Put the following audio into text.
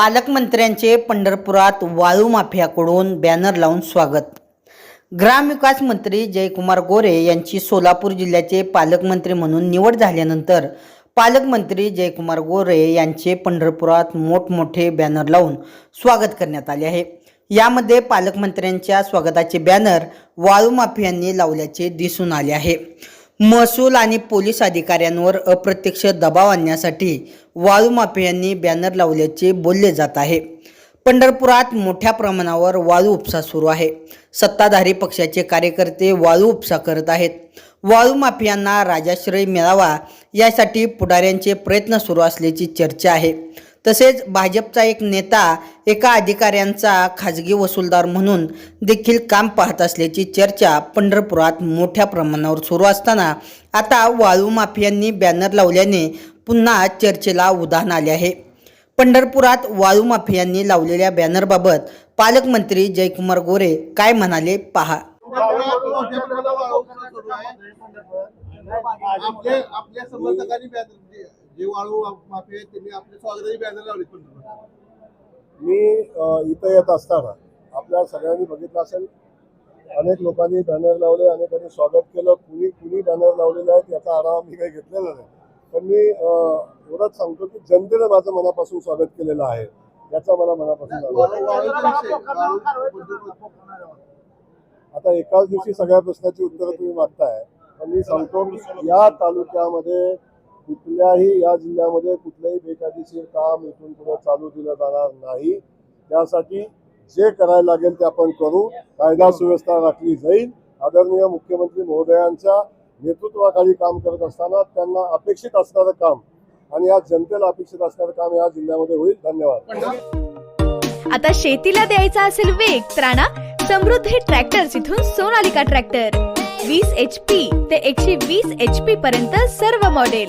पालकमंत्र्यांचे पंढरपुरात वाळू माफियाकडून बॅनर लावून स्वागत. ग्रामविकास मंत्री जयकुमार गोरे यांची सोलापूर जिल्ह्याचे पालकमंत्री म्हणून निवड झाल्यानंतर पालकमंत्री जयकुमार गोरे यांचे पंढरपुरात मोठमोठे बॅनर लावून स्वागत करण्यात आले आहे. यामध्ये पालकमंत्र्यांच्या स्वागताचे बॅनर वाळू माफियांनी लावल्याचे दिसून आले आहे. महसूल आणि पोलीस अधिकाऱ्यांवर अप्रत्यक्ष दबाव आणण्यासाठी वाळू माफियांनी बॅनर लावल्याचे बोलले जात आहे. पंढरपुरात मोठ्या प्रमाणावर वाळू उपसा सुरू आहे. सत्ताधारी पक्षाचे कार्यकर्ते वाळू उपसा करत आहेत. वाळू माफियांना राजाश्रय मिळावा यासाठी पुढाऱ्यांचे प्रयत्न सुरू असल्याची चर्चा आहे. तसेच भाजपचा एक नेता एका अधिकाऱ्यांचा खाजगी वसूलदार म्हणून देखील काम पाहत असल्याची चर्चा पंढरपुरात मोठ्या प्रमाणावर सुरू असताना आता वाळू माफियांनी बॅनर लावल्याने पुन्हा चर्चेला उधाण आले आहे. पंढरपुरात वाळू माफियांनी लावलेल्या बॅनरबाबत पालकमंत्री जयकुमार गोरे काय म्हणाले पहा. आपल्या समर्थकांनी बॅनर जे- वाळू माफी आहेत त्यांनी आपल्या स्वागताची बॅनर लावली पंढरपुरात. मी इथं येत असताना आपल्या सगळ्यांनी बघितलं असेल अनेक लोकांनी बॅनर लावले अनेकांनी स्वागत केलं. कुणी कुणी बॅनर लावलेले आहेत याचा आढावा मी काही घेतलेला नाही. पण मी एवढंच सांगतो की जनतेने माझं मनापासून स्वागत केलेलं आहे. याचा मला मनापासून. आता एकाच दिवशी सगळ्या प्रश्नाची उत्तरं तुम्ही मागताय. पण मी सांगतो की या तालुक्यामध्ये कुठल्याही या जिल्ह्यामध्ये कुठलंही बेकायदेशीर काम इथून पुढे चालू दिलं जाणार नाही. त्यासाठी जे करायला लागेल ते आपण करू. कायदा सुव्यवस्था राखली जाईल. आदरणीय मुख्यमंत्री महोदयांच्या नेतृत्वाखाली काम करत असताना त्यांना अपेक्षित असणारं काम आणि या जनतेला अपेक्षित असणारं काम या जिल्ह्यामध्ये होईल. धन्यवाद. आता शेतीला द्यायचा असेल वेग तर आणा समृद्धी ट्रॅक्टर्स इथून सोनालिका ट्रॅक्टर. वीस एच पी ते एकशे वीस एच पी पर्यंत सर्व मॉडेल